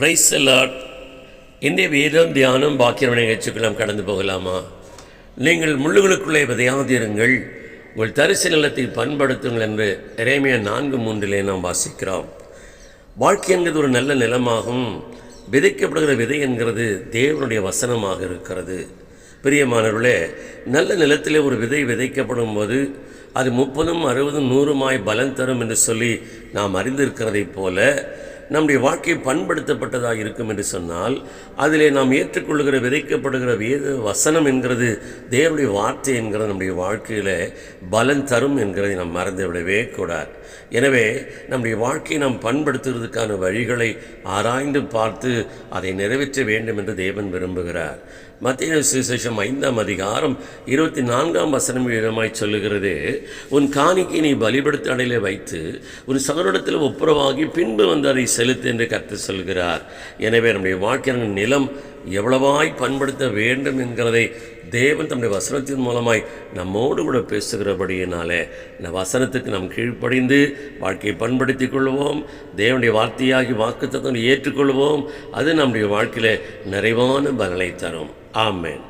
Price எல்லாம் இந்திய வேதம் தியானம் பாக்கியம் நிகழ்ச்சிக்கு கடந்து போகலாமா? நீங்கள் முள்ளுகளுக்குள்ளே விதையாதிருங்கள் உங்கள் தரிசு நிலத்தை பண்படுத்துங்கள் என்று இறைமைய நான்கு மூன்றிலே நாம் வாசிக்கிறோம். வாழ்க்கை என்கிறது ஒரு நல்ல நிலமாகும். விதைக்கப்படுகிற விதை என்கிறது தேவனுடைய வசனமாக இருக்கிறது. பிரியமானவர்களே நல்ல நிலத்திலே ஒரு விதை விதைக்கப்படும் போது அது முப்பதும் அறுபதும் நூறுமாய் பலன் தரும் என்று சொல்லி நாம் அறிந்திருக்கிறதைப் போல நம்முடைய வாழ்க்கை பண்படுத்தப்பட்டதாக இருக்கும் என்று சொன்னால் அதிலே நாம் ஏற்றுக்கொள்கிற விதைக்கப்படுகிற வேத வசனம் என்கிறது தேவனுடைய வார்த்தை என்கிறது நம்முடைய வாழ்க்கையில் பலன் தரும் என்கிறதை நாம் மறந்து விடவே கூடாது. எனவே நம்முடைய வாழ்க்கையை நாம் பண்படுத்துவதற்கான வழிகளை ஆராய்ந்து பார்த்து அதை நிறைவேற்ற வேண்டும் என்று தேவன் விரும்புகிறார். மத்திய சுசேஷம் ஐந்தாம் அதிகாரம் இருபத்தி நான்காம் வசனம் விதமாய் சொல்லுகிறது உன் காணிக்கை நீ பலிபடுத்த அடையில வைத்து உன் சகரிடத்தில் ஒப்புரவாகி பின்பு வந்து அதை செலுத்து என்று கற்று சொல்கிறார். எனவே நம்முடைய வாழ்க்கையின் நிலம் எவ்வளவாய் பண்படுத்த வேண்டும் என்கிறதை தேவன் தம்முடைய வசனத்தின் மூலமாய் நம்மோடு கூட பேசுகிறபடியினாலே இந்த வசனத்துக்கு நாம் கீழ்ப்படிந்து வாழ்க்கையை பண்படுத்தி கொள்வோம் தேவனுடைய வார்த்தையாகி வாக்குத்தத்தை ஏற்றுக்கொள்வோம் அது நம்முடைய வாழ்க்கையில் நிறைவான பலனை தரும். ஆமேன்.